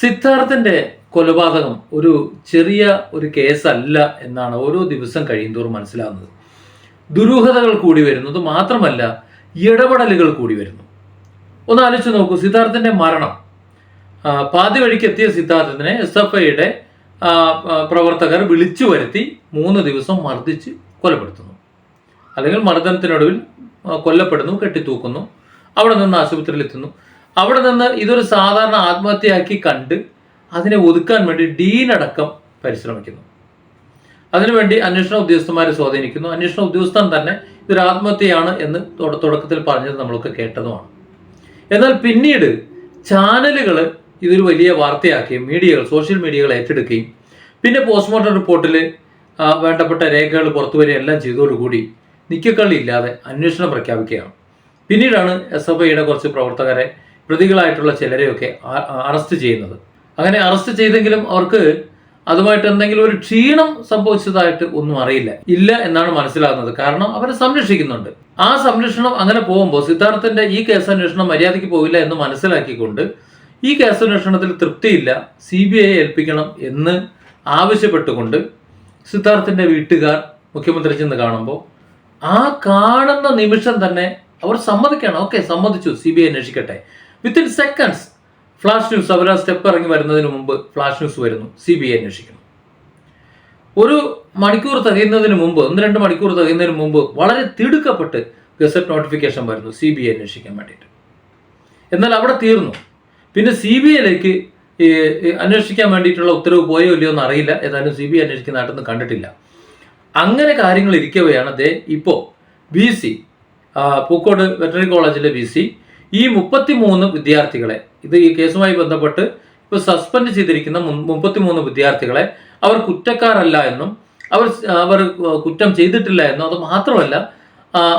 സിദ്ധാർത്ഥന്റെ കൊലപാതകം ഒരു ചെറിയ ഒരു കേസല്ല എന്നാണ് ഓരോ ദിവസം കഴിയുന്തോറും മനസ്സിലാകുന്നത് ദുരൂഹതകൾ കൂടി വരുന്നത് മാത്രമല്ല ഇടപെടലുകൾ കൂടി വരുന്നു. ഒന്ന് ആലോചിച്ച് നോക്കൂ സിദ്ധാർത്ഥന്റെ മരണം. പാതി വഴിക്ക് എത്തിയ സിദ്ധാർത്ഥത്തിനെ എസ് എഫ് ഐയുടെ പ്രവർത്തകർ വിളിച്ചു വരുത്തി മൂന്ന് ദിവസം മർദ്ദിച്ച് കൊലപ്പെടുത്തുന്നു. അല്ലെങ്കിൽ മർദ്ദനത്തിനൊടുവിൽ കൊല്ലപ്പെടുന്നു കെട്ടിത്തൂക്കുന്നു അവിടെ നിന്ന് ആശുപത്രിയിൽ എത്തുന്നു അവിടെ നിന്ന് ഇതൊരു സാധാരണ ആത്മഹത്യയാക്കി കണ്ട് അതിനെ ഒതുക്കാൻ വേണ്ടി ഡീനടക്കം പരിശ്രമിക്കുന്നു. അതിനുവേണ്ടി അന്വേഷണ ഉദ്യോഗസ്ഥന്മാരെ സ്വാധീനിക്കുന്നു. അന്വേഷണ ഉദ്യോഗസ്ഥൻ തന്നെ ഇതൊരു ആത്മഹത്യയാണ് എന്ന് തുട- തുടക്കത്തിൽ പറഞ്ഞത് നമ്മളൊക്കെ കേട്ടതുമാണ്. എന്നാൽ പിന്നീട് ചാനലുകൾ ഇതൊരു വലിയ വാർത്തയാക്കുകയും മീഡിയകൾ സോഷ്യൽ മീഡിയകൾ ഏറ്റെടുക്കുകയും പിന്നെ പോസ്റ്റ്മോർട്ടം റിപ്പോർട്ടിൽ വേണ്ടപ്പെട്ട രേഖകൾ പുറത്തു വരികയെല്ലാം ചെയ്തതോടുകൂടി നിക്കക്കള്ളി ഇല്ലാതെ അന്വേഷണം പ്രഖ്യാപിക്കുകയാണ്. പിന്നീടാണ് എസ് എഫ് ഐയുടെ കുറച്ച് പ്രവർത്തകരെ പ്രതികളായിട്ടുള്ള ചിലരെയൊക്കെ അറസ്റ്റ് ചെയ്യുന്നത്. അങ്ങനെ അറസ്റ്റ് ചെയ്തെങ്കിലും അവർക്ക് അതുമായിട്ട് എന്തെങ്കിലും ഒരു ക്ഷീണം സംഭവിച്ചതായിട്ട് ഒന്നും അറിയില്ല. ഇല്ല എന്നാണ് മനസ്സിലാകുന്നത്. കാരണം അവരെ സംരക്ഷിക്കുന്നുണ്ട്. ആ സംരക്ഷണം അങ്ങനെ പോകുമ്പോൾ സിദ്ധാർത്ഥന്റെ ഈ കേസ് അന്വേഷണം മര്യാദയ്ക്ക് പോവില്ല എന്ന് മനസ്സിലാക്കിക്കൊണ്ട് ഈ കേസ് അന്വേഷണത്തിൽ തൃപ്തിയില്ല. സി ബി ഐ ഏൽപ്പിക്കണം എന്ന് ആവശ്യപ്പെട്ടുകൊണ്ട് സിദ്ധാർത്ഥന്റെ വീട്ടുകാർ മുഖ്യമന്ത്രി ചെന്ന് കാണുമ്പോൾ ആ കാണുന്ന നിമിഷം തന്നെ അവർ സമ്മതിക്കണം. ഓക്കെ സമ്മതിച്ചു. സി ബി ഐ അന്വേഷിക്കട്ടെ. വിത്തിൻ സെക്കൻഡ്സ് ഫ്ലാഷ് ന്യൂസ് അവർ ആ സ്റ്റെപ്പ് ഇറങ്ങി വരുന്നതിന് മുമ്പ് ഫ്ലാഷ് ന്യൂസ് വരുന്നു. സി ബി ഐ അന്വേഷിക്കുന്നു. ഒരു മണിക്കൂർ തികയുന്നതിന് മുമ്പ് ഒന്ന് രണ്ട് മണിക്കൂർ തികയുന്നതിന് മുമ്പ് വളരെ തിടുക്കപ്പെട്ട് ഗസറ്റ് നോട്ടിഫിക്കേഷൻ വരുന്നു സി ബി ഐ അന്വേഷിക്കാൻ വേണ്ടിയിട്ട്. എന്നാൽ അവിടെ തീർന്നു. പിന്നെ സി ബി ഐയിലേക്ക് അന്വേഷിക്കാൻ വേണ്ടിയിട്ടുള്ള ഉത്തരവ് പോയോ ഇല്ലയോ എന്ന് അറിയില്ല. ഏതായാലും സി ബി ഐ അന്വേഷിക്കുന്ന ആട്ടൊന്നും കണ്ടിട്ടില്ല. അങ്ങനെ കാര്യങ്ങൾ ഇരിക്കവെയാണ് ദേ ഇപ്പോൾ ബി സി പൂക്കോട് വെറ്ററിനറി കോളേജിലെ ബി സി ഈ മുപ്പത്തിമൂന്ന് വിദ്യാർത്ഥികളെ ഇത് ഈ കേസുമായി ബന്ധപ്പെട്ട് ഇപ്പോൾ സസ്പെൻഡ് ചെയ്തിരിക്കുന്ന മുപ്പത്തിമൂന്ന് വിദ്യാർത്ഥികളെ അവർ കുറ്റക്കാരല്ല എന്നും അവർ അവർ കുറ്റം ചെയ്തിട്ടില്ല എന്നും അത് മാത്രമല്ല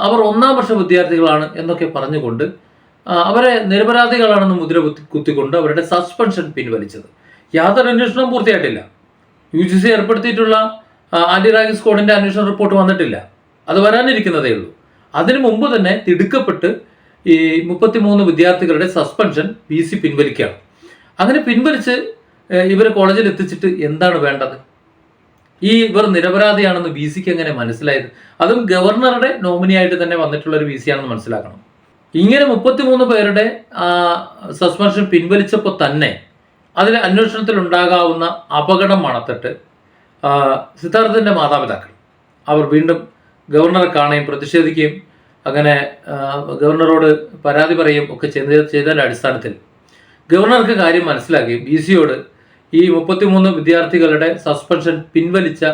അവർ ഒന്നാം വർഷ വിദ്യാർത്ഥികളാണ് എന്നൊക്കെ പറഞ്ഞുകൊണ്ട് അവരെ നിരപരാധികളാണെന്ന് മുദ്ര കുത്തി കുത്തിക്കൊണ്ട് അവരുടെ സസ്പെൻഷൻ പിൻവലിച്ചത്. യാതൊരു അന്വേഷണവും പൂർത്തിയായിട്ടില്ല. യു ജി സി ഏർപ്പെടുത്തിയിട്ടുള്ള ആന്റി റാഗി സ്ക്വാഡിന്റെ അന്വേഷണ റിപ്പോർട്ട് വന്നിട്ടില്ല. അത് വരാനിരിക്കുന്നതേ ഉള്ളൂ. അതിനു മുമ്പ് തന്നെ തിടുക്കപ്പെട്ട് ഈ മുപ്പത്തിമൂന്ന് വിദ്യാർത്ഥികളുടെ സസ്പെൻഷൻ പി സി പിൻവലിക്കുകയാണ്. അങ്ങനെ പിൻവലിച്ച് ഇവരെ കോളേജിൽ എത്തിച്ചിട്ട് എന്താണ് വേണ്ടത്? ഈ ഇവർ നിരപരാധിയാണെന്ന് വി സിക്ക് എങ്ങനെ മനസ്സിലായത്? അതും ഗവർണറുടെ നോമിനിയായിട്ട് തന്നെ വന്നിട്ടുള്ള ഒരു വി സി ആണെന്ന് മനസ്സിലാക്കണം. ഇങ്ങനെ മുപ്പത്തിമൂന്ന് പേരുടെ സസ്പെൻഷൻ പിൻവലിച്ചപ്പോൾ തന്നെ അതിൽ അന്വേഷണത്തിൽ ഉണ്ടാകാവുന്ന അപകടം മണത്തിട്ട് ആ, സിദ്ധാർത്ഥന്റെ മാതാപിതാക്കൾ അവർ വീണ്ടും ഗവർണറെ കാണുകയും പ്രതിഷേധിക്കുകയും അങ്ങനെ ഗവർണറോട് പരാതി പറയും ഒക്കെ ചെയ്ത ചെയ്തതിന്റെ അടിസ്ഥാനത്തിൽ ഗവർണർക്ക് കാര്യം മനസ്സിലാക്കി. ബി സിയോട് ഈ മുപ്പത്തിമൂന്ന് വിദ്യാർത്ഥികളുടെ സസ്പെൻഷൻ പിൻവലിച്ച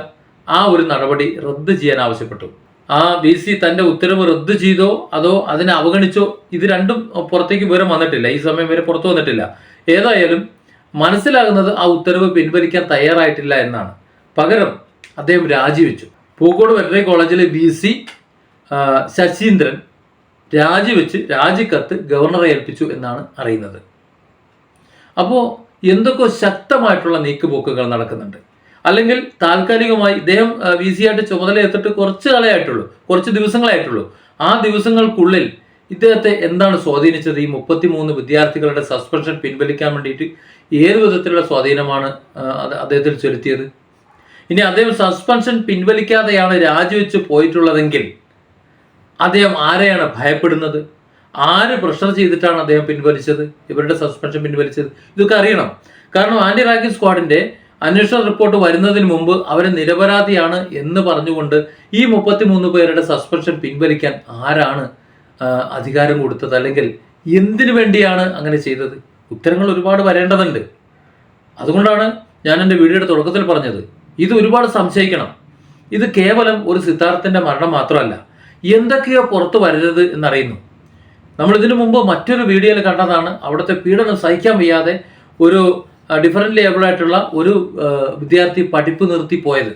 ആ ഒരു നടപടി റദ്ദ് ചെയ്യാൻ ആവശ്യപ്പെട്ടു. ആ ബി സി തന്റെ ഉത്തരവ് റദ്ദ് ചെയ്തോ അതോ അതിനെ അവഗണിച്ചോ ഇത് രണ്ടും പുറത്തേക്ക് വിവരം വന്നിട്ടില്ല. ഈ സമയം വരെ പുറത്തു വന്നിട്ടില്ല. ഏതായാലും മനസ്സിലാകുന്നത് ആ ഉത്തരവ് പിൻവലിക്കാൻ തയ്യാറായിട്ടില്ല എന്നാണ്. പകരം അദ്ദേഹം രാജിവെച്ചു. പൂക്കോട് വെറ്ററി കോളേജിലെ ബി സി ശശീന്ദ്രൻ രാജിവെച്ച് രാജിക്കത്ത് ഗവർണറെ ഏൽപ്പിച്ചു എന്നാണ് അറിയുന്നത്. അപ്പോൾ എന്തൊക്കെ ശക്തമായിട്ടുള്ള നീക്കുപോക്കുകൾ നടക്കുന്നുണ്ട്? അല്ലെങ്കിൽ താൽക്കാലികമായി ഇദ്ദേഹം വി സി ആയിട്ട് ചുമതല എത്തിട്ട് കുറച്ച് കാലമായിട്ടുള്ളൂ കുറച്ച് ദിവസങ്ങളായിട്ടുള്ളൂ. ആ ദിവസങ്ങൾക്കുള്ളിൽ ഇദ്ദേഹത്തെ എന്താണ് സ്വാധീനിച്ചത്? ഈ മുപ്പത്തിമൂന്ന് വിദ്യാർത്ഥികളുടെ സസ്പെൻഷൻ പിൻവലിക്കാൻ വേണ്ടിയിട്ട് ഏത് വിധത്തിലുള്ള സ്വാധീനമാണ് അദ്ദേഹത്തിൽ ചെലുത്തിയത്? ഇനി അദ്ദേഹം സസ്പെൻഷൻ പിൻവലിക്കാതെയാണ് രാജിവെച്ച് പോയിട്ടുള്ളതെങ്കിൽ അദ്ദേഹം ആരെയാണ് ഭയപ്പെടുന്നത്? ആര് പ്രഷർ ചെയ്തിട്ടാണ് അദ്ദേഹം പിൻവലിച്ചത്? ഇവരുടെ സസ്പെൻഷൻ പിൻവലിച്ചത്? ഇതൊക്കെ അറിയണം. കാരണം ആന്റി റാങ്കിങ് സ്ക്വാഡിന്റെ അന്വേഷണ റിപ്പോർട്ട് വരുന്നതിന് മുമ്പ് അവരെ നിരപരാധിയാണ് എന്ന് പറഞ്ഞുകൊണ്ട് ഈ മുപ്പത്തിമൂന്ന് പേരുടെ സസ്പെൻഷൻ പിൻവലിക്കാൻ ആരാണ് അധികാരം കൊടുത്തത്? അല്ലെങ്കിൽ എന്തിനു വേണ്ടിയാണ് അങ്ങനെ ചെയ്തത്? ഉത്തരങ്ങൾ ഒരുപാട് വരേണ്ടതുണ്ട്. അതുകൊണ്ടാണ് ഞാൻ എന്റെ വീഡിയോയുടെ തുടക്കത്തിൽ പറഞ്ഞത്. ഇത് ഒരുപാട് സംശയിക്കണം. ഇത് കേവലം ഒരു സിദ്ധാർത്ഥന്റെ മരണം മാത്രമല്ല. എന്തൊക്കെയോ പുറത്തു വരരുത് എന്നറിയുന്നു. നമ്മൾ ഇതിനു മുമ്പ് മറ്റൊരു വീഡിയോയിൽ കണ്ടതാണ്. അവിടുത്തെ പീഡനം സഹിക്കാൻ വയ്യാതെ ഒരു ഡിഫറന്റ് ലേബിളായിട്ടുള്ള ഒരു വിദ്യാർത്ഥി പഠിപ്പ് നിർത്തി പോയത്.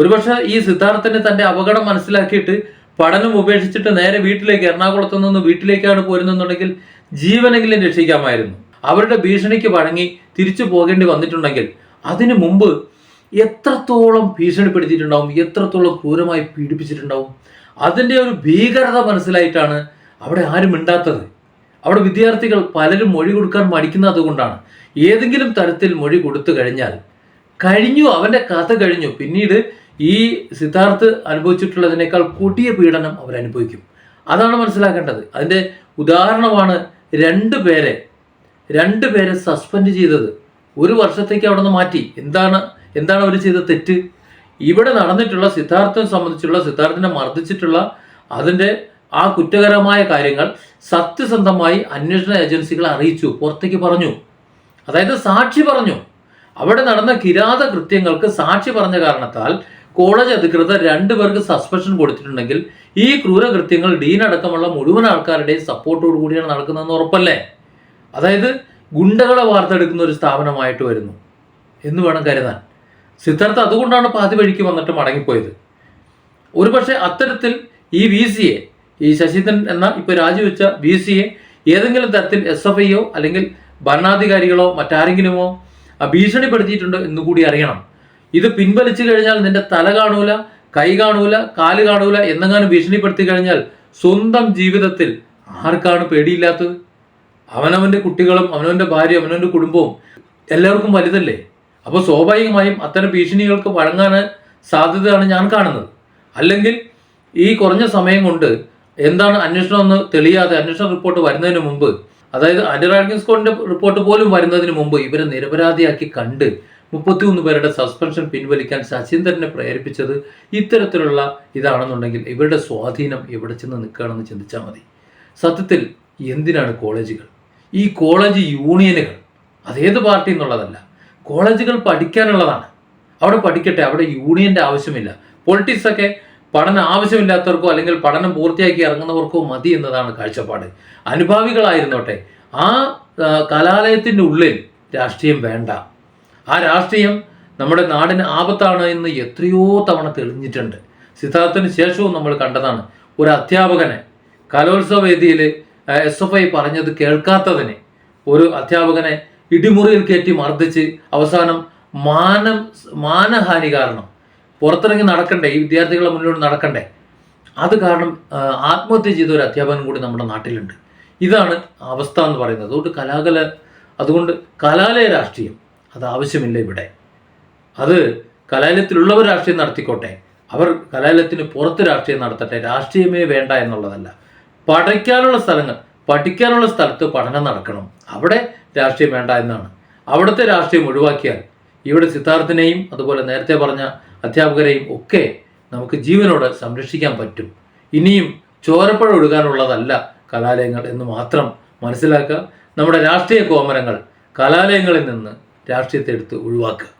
ഒരുപക്ഷെ ഈ സിദ്ധാർത്ഥന് തന്റെ അപകടം മനസ്സിലാക്കിയിട്ട് പഠനം ഉപേക്ഷിച്ചിട്ട് നേരെ വീട്ടിലേക്ക് എറണാകുളത്ത് നിന്ന് വീട്ടിലേക്കാണ് പോരുന്നെന്നുണ്ടെങ്കിൽ ജീവനെങ്കിലും രക്ഷിക്കാമായിരുന്നു. അവരുടെ ഭീഷണിക്ക് വഴങ്ങി തിരിച്ചു പോകേണ്ടി വന്നിട്ടുണ്ടെങ്കിൽ അതിനു മുമ്പ് എത്രത്തോളം ഭീഷണിപ്പെടുത്തിയിട്ടുണ്ടാവും? എത്രത്തോളം ക്രൂരമായി പീഡിപ്പിച്ചിട്ടുണ്ടാവും? അതിന്റെ ഒരു ഭീകരത മനസ്സിലായിട്ടാണ് അവിടെ ആരും മിണ്ടാത്തത്. അവിടെ വിദ്യാർത്ഥികൾ പലരും മൊഴി കൊടുക്കാൻ മടിക്കുന്നത് അതുകൊണ്ടാണ് ഏതെങ്കിലും തരത്തിൽ മൊഴി കൊടുത്തു കഴിഞ്ഞാൽ കഴിഞ്ഞു അവന്റെ കഥ കഴിഞ്ഞു. പിന്നീട് ഈ സിദ്ധാർത്ഥ് അനുഭവിച്ചിട്ടുള്ളതിനേക്കാൾ കൂട്ടിയ പീഡനം അവരനുഭവിക്കും അതാണ് മനസ്സിലാക്കേണ്ടത്. അതിന്റെ ഉദാഹരണമാണ് രണ്ട് പേരെ രണ്ട് പേരെ സസ്പെൻഡ് ചെയ്തത്. ഒരു വർഷത്തേക്ക് അവിടെ നിന്ന് മാറ്റി. എന്താണ് എന്താണ് അവർ ചെയ്ത തെറ്റ്. ഇവിടെ നടന്നിട്ടുള്ള സിദ്ധാർത്ഥം സംബന്ധിച്ചുള്ള സിദ്ധാർത്ഥനെ മർദ്ദിച്ചിട്ടുള്ള അതിന്റെ ആ കുറ്റകരമായ കാര്യങ്ങൾ സത്യസന്ധമായി അന്വേഷണ ഏജൻസികളെ അറിയിച്ചു പുറത്തേക്ക് പറഞ്ഞു. അതായത് സാക്ഷി പറഞ്ഞു. അവിടെ നടന്ന കിരാത കൃത്യങ്ങൾക്ക് സാക്ഷി പറഞ്ഞ കാരണത്താൽ കോളേജ് അധികൃതർ രണ്ടുപേർക്ക് സസ്പെൻഷൻ കൊടുത്തിട്ടുണ്ടെങ്കിൽ ഈ ക്രൂരകൃത്യങ്ങൾ ഡീൻ അടക്കമുള്ള മുഴുവൻ ആൾക്കാരുടെയും സപ്പോർട്ടോടു കൂടിയാണ് നടക്കുന്നതെന്ന് ഉറപ്പല്ലേ? അതായത് ഗുണ്ടകളെ വാർത്തെടുക്കുന്ന ഒരു സ്ഥാപനമായിട്ട് വരുന്നു എന്ന് വേണം കരുതാൻ. സിദ്ധാർത്ഥ അതുകൊണ്ടാണ് പാതി വഴിക്ക് വന്നിട്ട് മടങ്ങിപ്പോയത്. ഒരുപക്ഷെ അത്തരത്തിൽ ഈ വി സിയെ ഈ ശശീന്ദ്രൻ എന്ന ഇപ്പോൾ രാജിവെച്ച വി സിയെ ഏതെങ്കിലും തരത്തിൽ എസ് എഫ് ഐയോ അല്ലെങ്കിൽ ഭരണാധികാരികളോ മറ്റാരെങ്കിലുമോ ഭീഷണിപ്പെടുത്തിയിട്ടുണ്ട് ഭീഷണിപ്പെടുത്തിയിട്ടുണ്ടോ എന്ന് കൂടി അറിയണം. ഇത് പിൻവലിച്ചു കഴിഞ്ഞാൽ നിന്റെ തല കാണൂല കൈ കാണൂല കാൽ കാണൂല എന്നെങ്ങാനും ഭീഷണിപ്പെടുത്തി കഴിഞ്ഞാൽ സ്വന്തം ജീവിതത്തിൽ ആർക്കാണ് പേടിയില്ലാത്തത്? അവനവന്റെ കുട്ടികളും അവനവന്റെ ഭാര്യ അവനവന്റെ കുടുംബവും എല്ലാവർക്കും വലുതല്ലേ? അപ്പോൾ സ്വാഭാവികമായും അത്തരം ഭീഷണികൾക്ക് വഴങ്ങാൻ സാധ്യതയാണ് ഞാൻ കാണുന്നത്. അല്ലെങ്കിൽ ഈ കുറഞ്ഞ സമയം കൊണ്ട് എന്താണ് അന്വേഷണം എന്ന് തെളിയാതെ അന്വേഷണ റിപ്പോർട്ട് വരുന്നതിന് മുമ്പ് അതായത് ആന്റി റാങ്കിങ് റിപ്പോർട്ട് പോലും വരുന്നതിന് മുമ്പ് ഇവരെ നിരപരാധിയാക്കി കണ്ട് മുപ്പത്തിയൊന്ന് പേരുടെ സസ്പെൻഷൻ പിൻവലിക്കാൻ ശശീന്ദ്രനെ പ്രേരിപ്പിച്ചത് ഇത്തരത്തിലുള്ള ഇതാണെന്നുണ്ടെങ്കിൽ ഇവരുടെ സ്വാധീനം എവിടെ ചെന്ന് നിൽക്കുകയാണെന്ന് ചിന്തിച്ചാൽ മതി. സത്യത്തിൽ എന്തിനാണ് കോളേജുകൾ? ഈ കോളേജ് യൂണിയനുകൾ അതേത് പാർട്ടി എന്നുള്ളതല്ല കോളേജുകൾ പഠിക്കാനുള്ളതാണ്. അവിടെ പഠിക്കട്ടെ അവിടെ യൂണിയന്റെ ആവശ്യമില്ല. പൊളിറ്റിക്സൊക്കെ പഠനം ആവശ്യമില്ലാത്തവർക്കോ അല്ലെങ്കിൽ പഠനം പൂർത്തിയാക്കി ഇറങ്ങുന്നവർക്കോ മതി എന്നതാണ് കാഴ്ചപ്പാട്. അനുഭാവികളായിരുന്നോട്ടെ ആ, കലാലയത്തിന്റെ ഉള്ളിൽ രാഷ്ട്രീയം വേണ്ട. ആ രാഷ്ട്രീയം നമ്മുടെ നാടിന് ആപത്താണ് എന്ന് എത്രയോ തവണ തെളിഞ്ഞിട്ടുണ്ട്. സിദ്ധാർത്ഥത്തിന് ശേഷവും നമ്മൾ കണ്ടതാണ്. ഒരു അധ്യാപകനെ കലോത്സവ വേദിയിൽ എസ് എഫ് ഐ പറഞ്ഞത് കേൾക്കാത്തതിന് ഒരു അധ്യാപകനെ ഇടിമുറിയിൽ കയറ്റി മർദ്ദിച്ച് അവസാനം മാനം മാനഹാനി കാരണം പുറത്തിറങ്ങി നടക്കണ്ടേ ഈ വിദ്യാർത്ഥികളെ മുന്നിലൂടെ നടക്കണ്ടേ? അത് കാരണം ആത്മഹത്യ ചെയ്ത ഒരു അധ്യാപകൻ കൂടി നമ്മുടെ നാട്ടിലുണ്ട്. ഇതാണ് അവസ്ഥ എന്ന് പറയുന്നത്. അതുകൊണ്ട് കലാകല അതുകൊണ്ട് കലാലയ രാഷ്ട്രീയം അത് ആവശ്യമില്ല ഇവിടെ. അത് കലാലയത്തിലുള്ളവർ രാഷ്ട്രീയം നടത്തിക്കോട്ടെ. അവർ കലാലയത്തിന് പുറത്ത് രാഷ്ട്രീയം നടത്തട്ടെ. രാഷ്ട്രീയമേ വേണ്ട എന്നുള്ളതല്ല. പഠിക്കാനുള്ള സ്ഥലങ്ങൾ പഠിക്കാനുള്ള സ്ഥലത്ത് പഠനം നടക്കണം. അവിടെ രാഷ്ട്രീയം വേണ്ട എന്നാണ്. അവിടുത്തെ രാഷ്ട്രീയം ഒഴിവാക്കിയാൽ ഇവിടെ സിദ്ധാർത്ഥിനെയും അതുപോലെ നേരത്തെ പറഞ്ഞ അധ്യാപകരെയും ഒക്കെ നമുക്ക് ജീവനോട് സംരക്ഷിക്കാൻ പറ്റും. ഇനിയും ചോരപ്പഴ ഒഴുകാനുള്ളതല്ല കലാലയങ്ങൾ എന്ന് മാത്രം മനസ്സിലാക്കുക. നമ്മുടെ രാഷ്ട്രീയ കോമരങ്ങൾ കലാലയങ്ങളിൽ നിന്ന് രാഷ്ട്രീയത്തെ എടുത്ത് ഒഴിവാക്കുക.